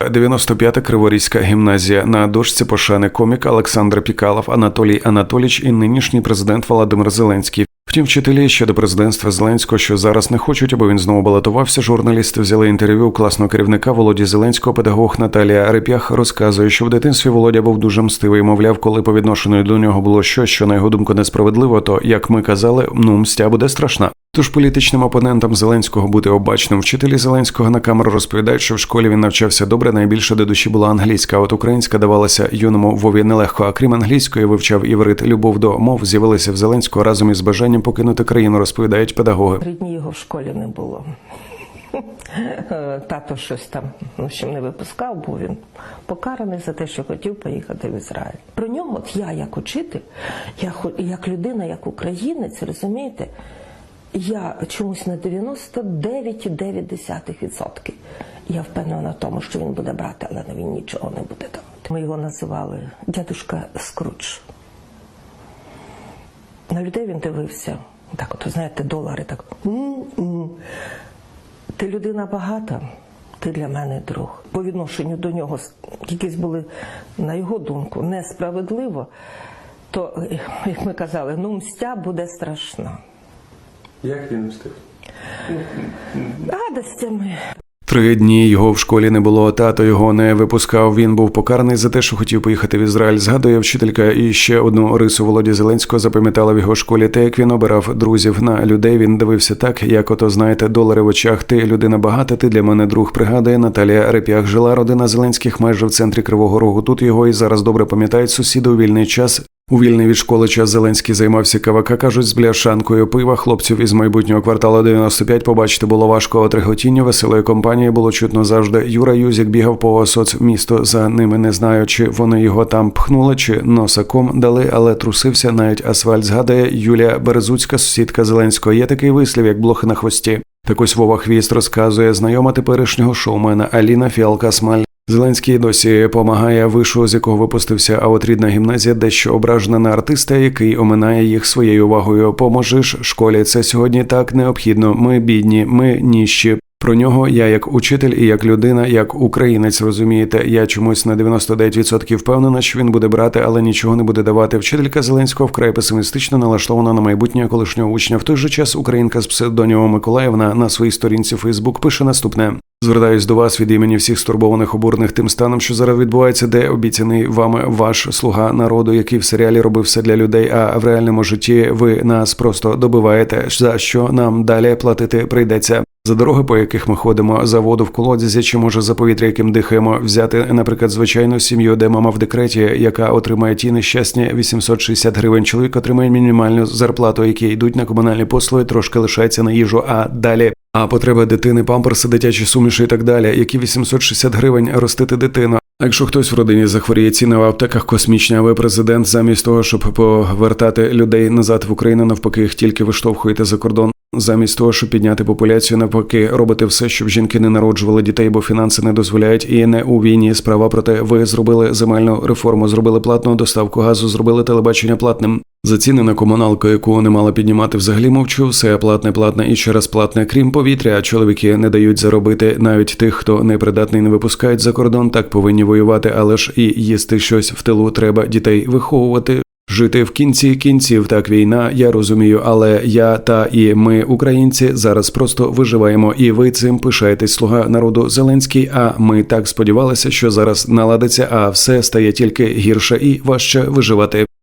95-та Криворізька гімназія на дошці пошани комік Олександр Пікалов, Анатолій Анатоліч і нинішній президент Володимир Зеленський. Втім, вчителі ще до президентства Зеленського, що зараз не хочуть, аби він знову балотувався. Журналісти взяли інтерв'ю у класного керівника Володі Зеленського. Педагог Наталія Реп'ях розказує, що в дитинстві Володя був дуже мстивий. Мовляв, коли по відношенню до нього було щось, що на його думку несправедливо, то як ми казали, ну мстя буде страшна. Тож політичним опонентам Зеленського бути обачним. Вчителі Зеленського на камеру розповідають, що в школі він навчався добре. Найбільше до душі була англійська. а От українська давалася юному Вові нелегко. А крім англійської, вивчав іврит. Любов до мов з'явилася в Зеленського разом із бажанням покинути країну. Розповідають педагоги. Три дні його в школі не було. Тато щось там в общем, не випускав, бо він покараний за те, що хотів поїхати в Ізраїль. Про нього, от я як учитель, я як людина, як українець, розумієте, я чомусь на 99,9% я впевнена в тому, що він буде брати, але він нічого не буде давати. Ми його називали дядюшка Скрудж. На людей він дивився. Так, от, знаєте, долари так. «М-м». Ти людина багата, ти для мене друг. По відношенню до нього якісь були, на його думку, несправедливо, то, е, як ми казали, ну мстя буде страшна. Як він встиг? Радостями. Три дні його в школі не було. Тато його не випускав. Він був покараний за те, що хотів поїхати в Ізраїль. Згадує вчителька і ще одну рису Володі Зеленського запам'ятала в його школі. Те, як він обирав друзів на людей. Він дивився так, як ото знаєте, долари в очах. Ти людина багата. Ти для мене друг. Пригадує Наталія Реп'ях. Жила родина Зеленських майже в центрі Кривого Рогу. Тут його і зараз добре пам'ятають сусіди у вільний час. У вільний від школи час Зеленський займався кавака, кажуть, з бляшанкою пива. Хлопців із майбутнього кварталу 95 побачити було важко. От реготіння веселої компанії було чутно завжди. Юра Юзік бігав по соцмісту за ними. Не знаю, чи вони його там пхнули, чи носаком дали, але трусився навіть асфальт. Згадує Юлія Березуцька, сусідка Зеленського. Є такий вислів, як блохи на хвості. Так ось Вова Хвіст розказує знайома теперішнього шоумена Аліна Фіалка Смаль. Зеленський досі помагає вишу, з якого випустився, а от рідна гімназія дещо ображена на артиста, який оминає їх своєю увагою. Поможеш школі. Це сьогодні так необхідно. Ми бідні, ми ніщі. Про нього я як учитель і як людина, як українець, розумієте, я чомусь на 99% впевнена, що він буде брати, але нічого не буде давати. Вчителька Зеленського вкрай песимістично налаштована на майбутнє колишнього учня. В той же час українка з псевдонімом Миколаївна на своїй сторінці Фейсбук пише наступне. Звертаюсь до вас від імені всіх стурбованих обурених тим станом, що зараз відбувається, де обіцяний вами ваш слуга народу, який в серіалі робив все для людей, а в реальному житті ви нас просто добиваєте. За що нам далі платити прийдеться. За дороги, по яких ми ходимо, за воду в колодязі, чи може за повітря, яким дихаємо, взяти, наприклад, звичайну сім'ю, де мама в декреті, яка отримає ті нещасні 860 гривень. Чоловік отримає мінімальну зарплату, які йдуть на комунальні послуги, трошки лишається на їжу, а далі. А потреба дитини, памперси, дитячі суміші і так далі. Які 860 гривень ростити дитину. А якщо хтось в родині захворіє ціни в аптеках космічні, а ви президент, замість того, щоб повертати людей назад в Україну, навпаки, їх тільки виштовхуєте за кордон. Замість того, щоб підняти популяцію, навпаки, робите все, щоб жінки не народжували дітей, бо фінанси не дозволяють, і не у війні справа. Проте ви зробили земельну реформу, зробили платну доставку газу, зробили телебачення платним. За ціни на комуналку, яку не мала піднімати взагалі мовчу, все платне, платне і ще раз платне, крім повітря. Чоловіки не дають заробити навіть тих, хто непридатний, не випускають за кордон, так повинні воювати, але ж і їсти щось в тилу треба дітей виховувати. Жити в кінці кінців, так війна, я розумію, але я та і ми, українці, зараз просто виживаємо, і ви цим пишаєтесь, слуга народу Зеленський. А ми так сподівалися, що зараз наладиться, а все стає тільки гірше і важче виживати.